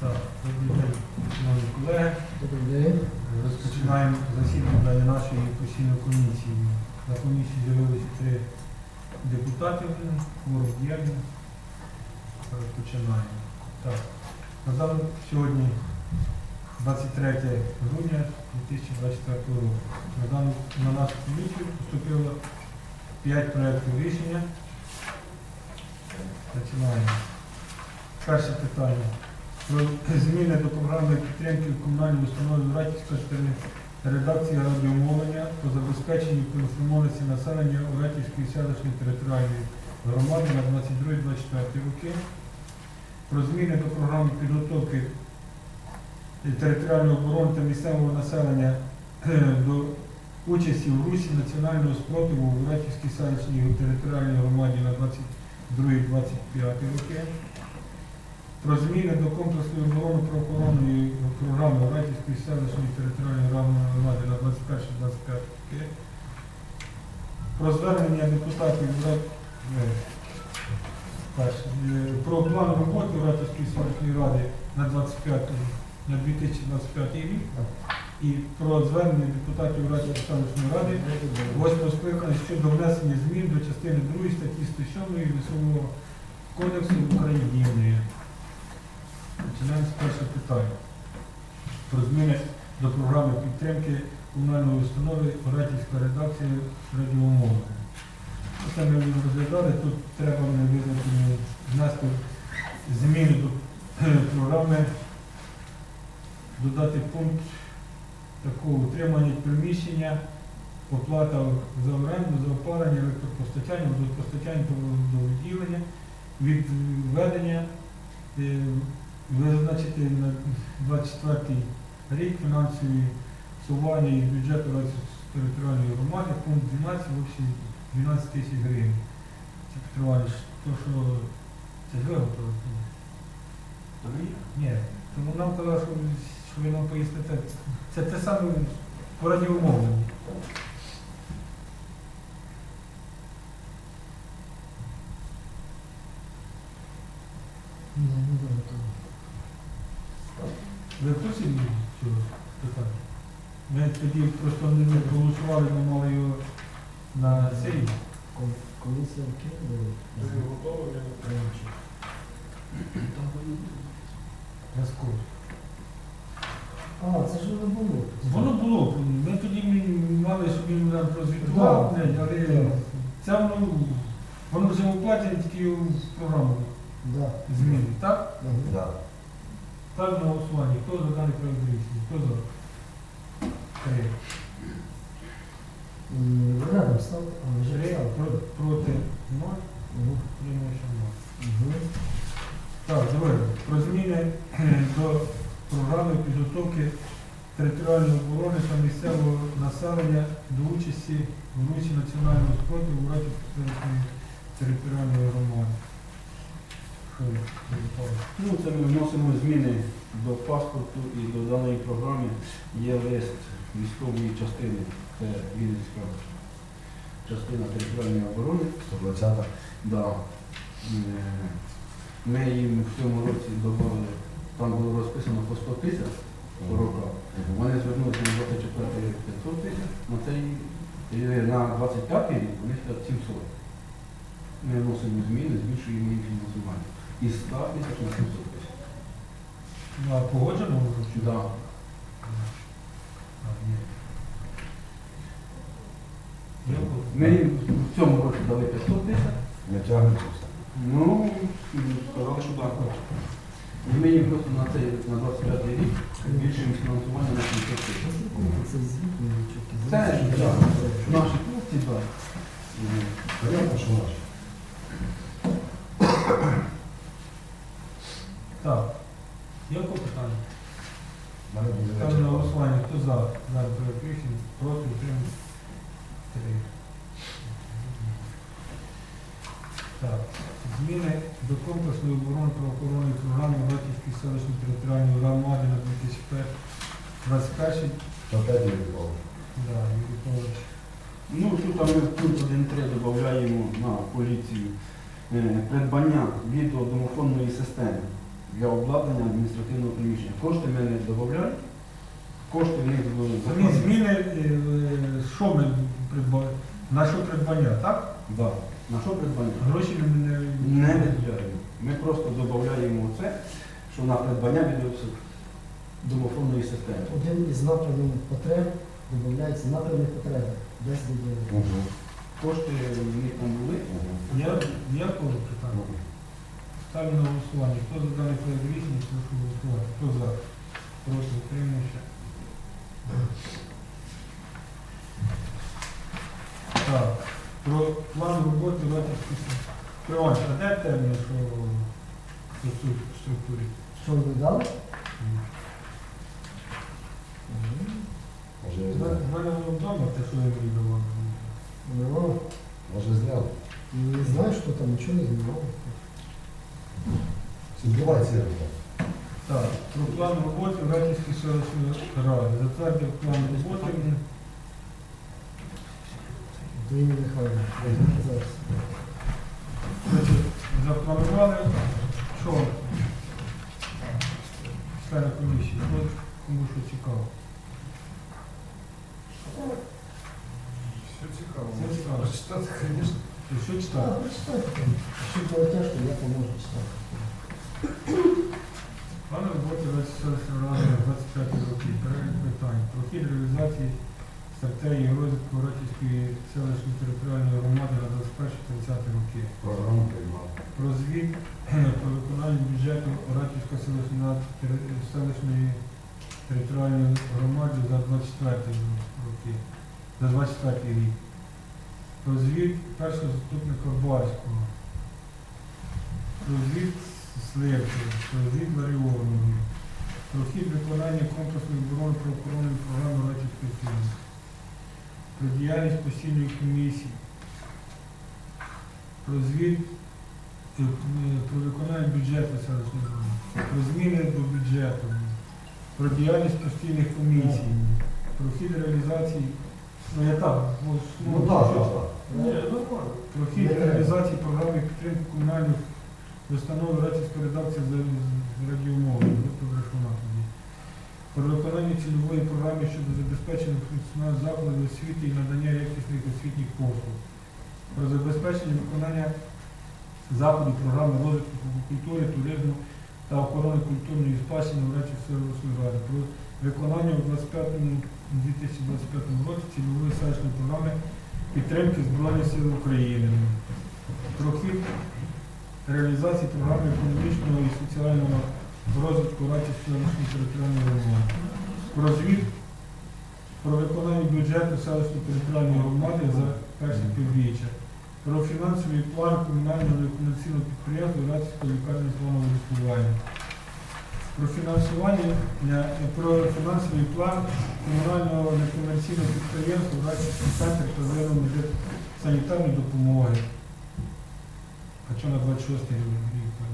Так, добрий день, шановні колеги. Добрий день. Розпочинаємо засідання нашої постійної комісії. На комісії з'явилися три депутати, кворум є. Розпочинаємо. Так. На даний сьогодні 23 грудня 2024 року. На, дану, на нашу комісію поступило 5 проєктів рішення. Починаємо. Перше питання. Про зміни до програми підтримки комунальної установи Уратівської редакції радіомовлення по забезпеченню проінформованості населення Уратівської селищної територіальної громади на 22-24 роки. Про зміни до програми підготовки територіальної оборони та місцевого населення е, до участі в русі національного спротиву в Уратівській селищній територіальній громаді на 22-25 роки про зміни до комплексної оборони правоохоронної програми Радівської селищної територіальної громади на 21-25 роки. Про звернення депутатів е, е, про план роботи Радівської селищної ради на 25 на 2025 рік і про звернення депутатів Радівської селищної ради восьмого скликання щодо внесення змін до частини 2 статті 107 Лісового кодексу України. Починаємо з першого питання. Про зміни до програми підтримки комунальної установи Оратівська редакція радіомовлення. Це ми розглядали, тут треба внести зміни до програми, додати пункт такого утримання приміщення, оплата за оренду, за опалення, електропостачання, водопостачання та водовідділення, відведення е, визначити на 24 рік фінансові сування із бюджету територіальної громади, пункт 12, в общем 12 тисяч гривень. Це Петро то що це ж виготовили? Ні, тому нам казали, що, ви нам поясните. Це те саме по радіомовленні. Ви в курсі цього питання? Ми тоді просто не не проголосували, ми мали його на. Ком- Комісія вкинула. Раніше. Газков. А, це ж воно було. Воно було. Ми тоді ми мали, щоб він нам прозвітував, Да. але це воно, воно вже оплачено тільки в програму Да. зміни. Так? Да. Так на голосування. Хто за даний проект рішення? Хто за? Три. Рядом став, а вже Три. став. Про- Проти ноль. Мгм. Утримуєшся ноль. Так, давай. Про зміни кхе, до програми підготовки територіальної оборони та місцевого населення до участі в русі національного спротиву в Радівської територіальної громади. Ну, це ми вносимо зміни до паспорту і до даної програми є лист військової частини, це Вінницька частина територіальної оборони. 120 Да. Е, Ми їм в цьому році додали, там було розписано по 100 тисяч по роках. Вони звернулися на 24 рік 500 тисяч, на цей на 25 рік у них 700. Ми вносимо зміни, збільшуємо їм фінансування. Із 100 тисяч на 700 тисяч. Ну, а погоджено вже? чи? Да. А, ні. Я був. Ми їм в цьому році дали 500 тисяч. Не тягнеться все. Ну, сказали, що так. І ми їм просто на цей на 25 рік збільшуємо фінансування на 700 тисяч. Це ну, ж, да. Наші хлопці, так. Понятно, що наші. Так. Є питання? Ставлю на голосування. Хто за даний проект рішення? Проти утримується? Три. Так. Зміни до комплексної оборони правоохоронної програми Братівської селищної територіальної громади на 2021 То п'ять відбував. Да, Юрій Павлович. Ну, тут там ми в пункт 1.3 додаємо на поліцію е, придбання відеодомофонної системи для обладнання адміністративного приміщення. Кошти ми не додаємо, кошти в них були Самі зміни, е, що ми придбали? На що придбання, так? Да. На що придбання? Гроші ми не, Не виділяємо. Ми просто додаємо це, що на придбання від домофонної системи. Один із напрямів потреб додається напрямних потреб. Десь. Угу. Кошти в них там були. Я, я коли питання. Ставлю на голосування. Хто за даний проект рішення, прошу голосувати. Хто за? Проти утримався. Так. Про план роботи Ратівської Приван, а де термін, що по структурі? Що ви дали? Може, У мене воно вдома, те, що я віддавав. Ну, може зняв. не знаю, що там, нічого не знімало. Ситуація. Так, про план роботи Ратівської селищної ради. Затвердив план роботи. Запланували, що члени комісії, ну, кому що цікаво. Все цікаво. Все цікаво. Читати, звісно. Ти що Так, читав? прочитайте там. Що було тяжко, я поможу читати. План роботи селищної ради на 25 роки. Перелік питань. Прохід реалізації стратегії розвитку Ратівської селищної територіальної громади на 21-30 роки. Програму приймав. Про звіт про виконання бюджету Ратівської селищної територіальної громади за 24 роки, за 24 рік. Про звіт першого заступника Барського. Про звіт Сливки, про звіт Ларіонової. Про хід виконання комплексної оборони правоохоронної програми Ратівської сили. Про діяльність постійної комісії. Про звіт е, про виконання бюджету селищної ради, про зміни до бюджету, про діяльність постійних комісій, про хід реалізації. Ну я так, бо ж, Ну так, так, так. про хід реалізації програми підтримки комунальних установ Ратівської редакції з з радіомовою, доктор Гришуна тоді. Про виконання цільової щодо забезпечення функціональних закладів освіти і надання якісних освітніх послуг. Про забезпечення виконання заходів програми розвитку культури, туризму та охорони культурної спадщини в Речі селищної ради. Про виконання у 2025 році цільової селищної програми підтримки Збройних сил України. Про хід реалізації програми економічного і соціального розвитку Рачівської територіальної громади. Про звіт про виконання бюджету селищної територіальної громади за перше півріччя. Про фінансовий план комунального некомерційного підприємства Рацівської лікарні планового лікування. Про фінансування, е, про фінансовий план комунального некомерційного підприємства Рацівський центр первинної медико-санітарної допомоги. А що на 26 рік? там?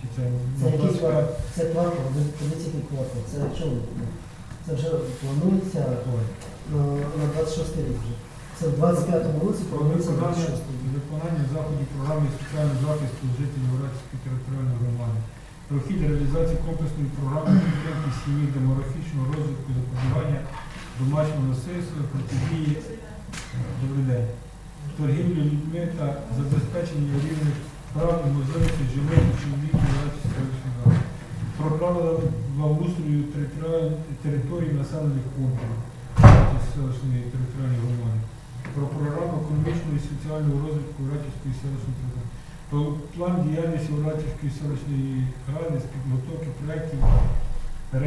Чи це Це якийсь 25? квартал, це квартал, поліційний квартал. Це що? Це вже планується на, на 26 рік вже. Це в 25-му році планується виконання, 26 рік. виконання заходів програми соціального захисту жителів Уральської територіальної громади. Про хід реалізації комплексної програми підтримки сім'ї демографічного розвитку запобігання домашнього насильства, протидії добрий день, торгівлі людьми та забезпечення рівних прав і можливостей жінок і чоловіків Уральської селищної ради. Про правила благоустрою території населених пунктів. Селищної територіальної громади. Про програму економічного і соціального розвитку Ратівської селищної ради, про план діяльності Ратівської селищної ради з підготовки проєктів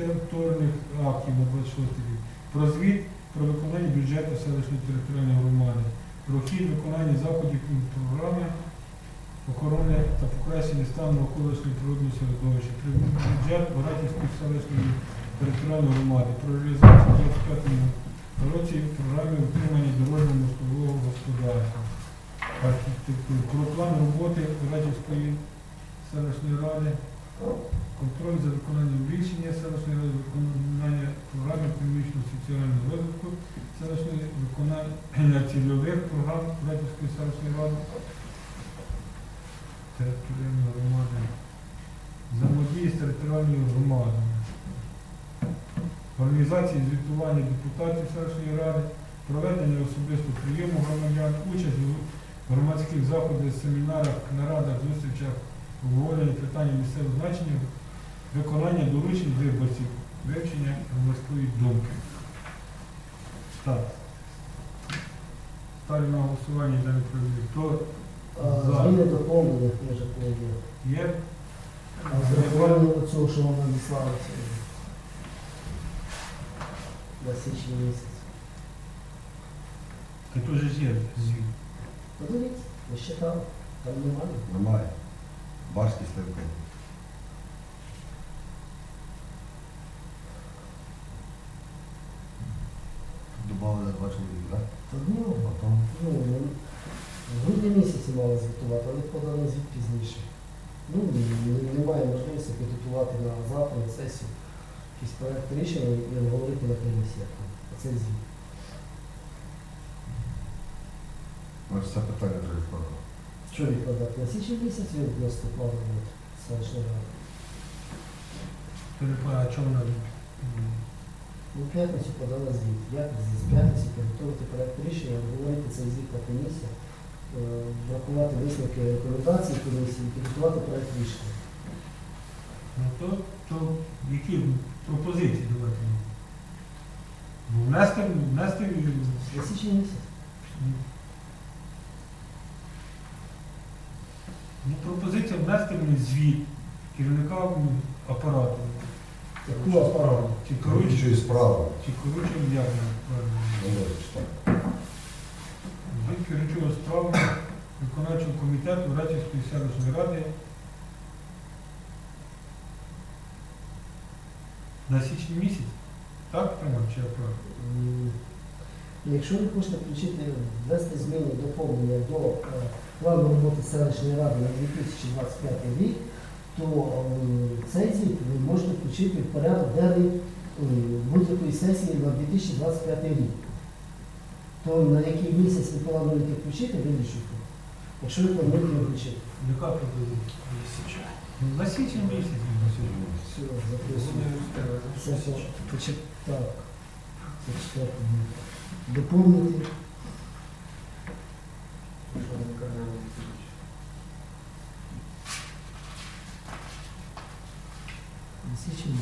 регуляторних актів на 26 рік, про звіт про виконання бюджету селищної територіальної громади, про хід виконання заходів програми охорони та покращення стану навколишнього природного середовища, бюджет Ратівської селищної територіальної громади, про реалізацію у 25 році програми утримання дорожнього мостового господарства, архітектури, про план роботи Радівської селищної ради, контроль за виконанням рішення селищної ради, виконання програми економічного соціального розвитку селищної, виконання цільових програм Радівської селищної ради, територіальної громади. Взаємодії з територіальною громадами. Організації звітування депутатів селищної ради, проведення особистого прийому громадян, участь у громадських заходах, семінарах, нарадах, зустрічах, обговорення питання місцевого значення, виконання доручень виборців, вивчення громадської думки. Так. Ставлю на голосування За. Зміни доповнення, може, коли є. є? А з врахуванням цього, що вона надіслала сьогодні. На січні місяць. Теж ж є звіт. Подивіться, ви ще там, там немає. Немає. Барські сливки. Мали звітувати, але подали звіт пізніше. Ну, немає можливості підготувати на завтра, на сесію якийсь проект рішення і обговорити на комісіях. Оцей звіт. Значить, це питання вже відкладено. Що відкладати? На січні місяць він вносити план роботи селищної ради. Телефон, а чому вона? м, Ну, п'ятницю подала звіт. Я з п'ятниці підготувати проект рішення, обговорити цей звіт на комісії, е, врахувати висновки рекомендацій комісії, і підготувати проект рішення. Ну то, то які пропозиції давайте? Ну, внести, внести На січні місяць. ну, пропозиція внести мені звіт керівника апарату. Яку апарату? Чи Коротше, чи керуючий як правильно? Не можу читати. Від керуючого справ виконавчого комітету Рачівської селищної ради на січні місяць. Так, Роман, чи я прав? Якщо ви хочете включити, ввести зміни доповнення до е, плану роботи селищної ради на 2025 рік, то м, цей звіт ви можете включити в порядок денний м, будь-якої сесії на 2025 рік. То на який місяць ви плануєте включити, вирішуйте. Якщо ви плануєте його включити. Яка пропозиція? Ну, На січень місяць. на сьогодні. Все, записуємо. Все, все. Так. Доповнити. Січень,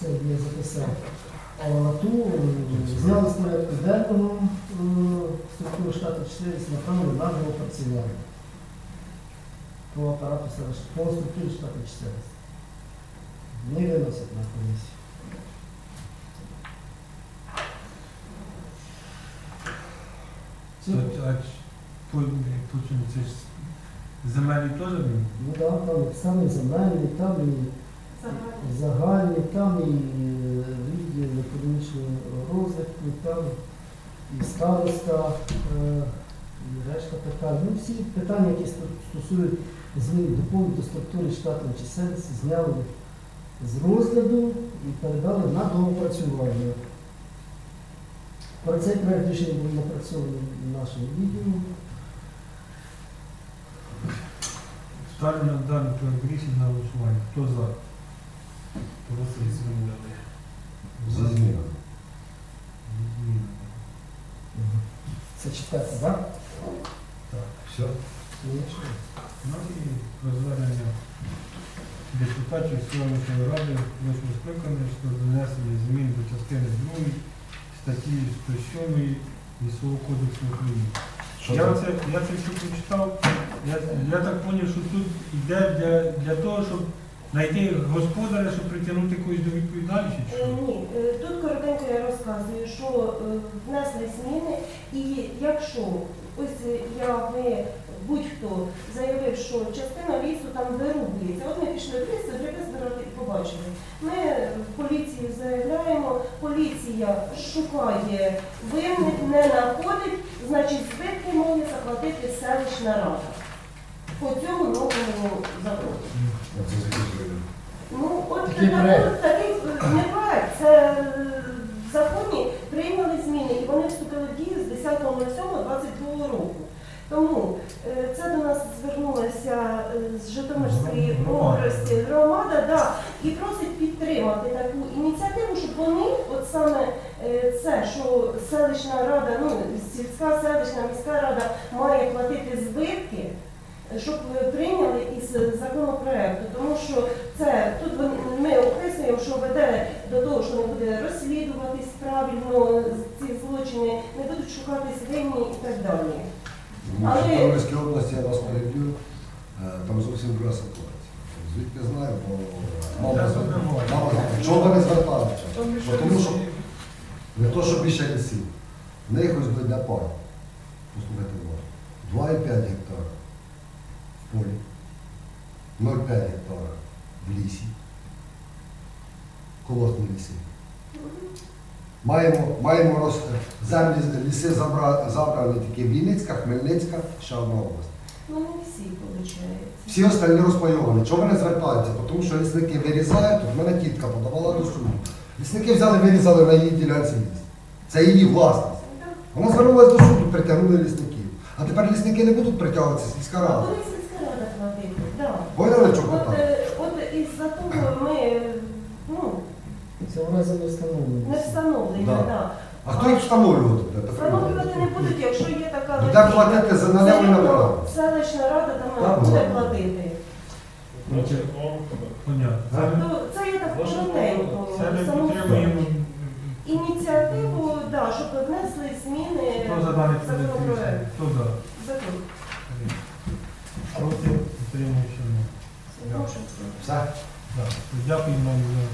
Це я записав. А ту м, зняли з порядку денного м, структуру штату чисельності направили на доопрацювання. По апарату по структурі штату чисельності. Не виносять на комісію. А ч- по, по це ж земельні теж? ну, ну да, там саме земельні, там і загальні, там і е, відділ економічного розвитку, там і староста, е, і решта питань. Ну, всі питання, які стосують змін доповнень до структури штатної чисельності, зняли з розгляду і передали на доопрацювання. Про цей проект рішення був напрацьований нашим відділом. Ставлю на даний проект рішення на голосування. Хто за? Голосує змінили. За зміну. Це четверте, так? Так. Все? Ну і про депутатів селищної ради скликання щодо внесення змін до частини 2 статті 107 Лісового кодексу України. Я це? це, я це все прочитав. Я, я так зрозумів, що тут йде для, для того, щоб знайти господаря, щоб притягнути когось до відповідальності. чи Е. Ні, е, тут коротенько я розказую, що е, внесли зміни, і якщо ось е, я ви будь-хто заявив, що частина лісу там вирубується, от ми пішли в ліс, гриби збирати і побачили. Ми в поліції заявляємо, поліція шукає винних, не знаходить, значить збитки має заплатити селищна рада. По цьому новому закону. Ну, от Такий е, не проект, це е, в законі прийняли зміни, і вони вступили в дію з 10.07.22 року. Тому е, це до нас звернулася е, з Житомирської області громада да, і просить підтримати таку ініціативу, щоб вони, от саме е, це, що селищна рада, ну сільська селищна міська рада має платити збитки. Е, Щоб е, прийняли із законопроекту, тому що це тут ми описуємо, що веде до того, що не буде розслідуватись правильно ці злочини, не будуть шукатись винні і так далі. Але- В Житомирській області я вас переб'ю, е, там зовсім друга ситуація. Звідки знаю, бо нормально. Мало звертаються. Чого вони звертаються? Бо Тому що не то, що більше лісів. В них ось дойде пар. Послухайте уважно. 2,5 гектара полі, 0,5 гектара в лісі. Колосні ліси. Маємо, маємо роз... землі, ліси забра... забрані тільки Вінницька, Хмельницька, ще одна область. Ну не всі, виходить. Всі остальні розпайовані. Чого вони звертаються? Тому що лісники вирізають, от мене тітка подавала до суду. Лісники взяли, вирізали на її ділянці ліс. Це її власність. Вона звернулася до суду, притягнули лісників. А тепер лісники не будуть притягуватися сільська рада. Платити. Поняли, чого От, так? е, от із-за того ми ну, Це у нас не встановлено. не встановлені, Да. так. А хто їх встановлювати буде? Встановлювати не будуть, якщо є така Буде платити за налево і Все рівно. Селищна рада там Так, буде платити. Понятно. То це є так коротенько. Це підтримуємо. Ініціативу, да, щоб внесли зміни Хто за даний законопроект. Хто за? Закон. Проти? Підтримуючи? Все? Дякую вам за